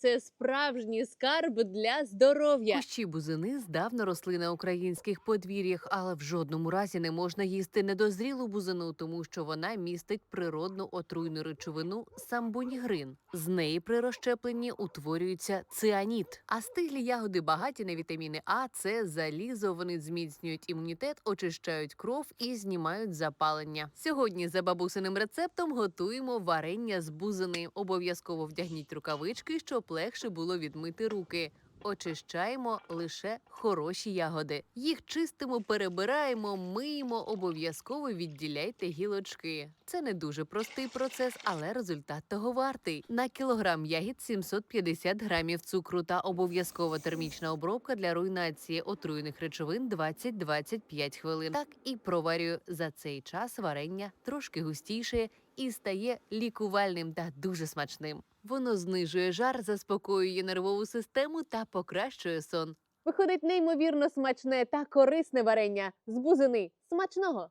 це справжній скарб для здоров'я. Кущі бузини здавна росли на українських подвір'ях, але в жодному разі не можна їсти недозрілу бузину, тому що вона містить природну отруйну речовину самбонігрин. З неї при розщепленні утворюється цианіт. А стиглі ягоди багаті на вітаміни А, С, залізо. Вони зміцнюють імунітет, очищають кров і знімають запалення. Сьогодні за бабусиним рецептом готуємо варення з бузини. Обов'язково вдягніть рукавички, щоб легше було відмити руки. Очищаємо лише хороші ягоди. Їх чистимо, перебираємо, миємо, обов'язково відділяйте гілочки. Це не дуже простий процес, але результат того вартий. На кілограм ягід 750 грамів цукру та обов'язкова термічна обробка для руйнації отруйних речовин 20-25 хвилин. Так і проварюю за цей час варення трошки густіше і стає лікувальним та дуже смачним. Воно знижує жар, заспокоює нервову систему та покращує сон. Виходить неймовірно смачне та корисне варення з бузини. Смачного!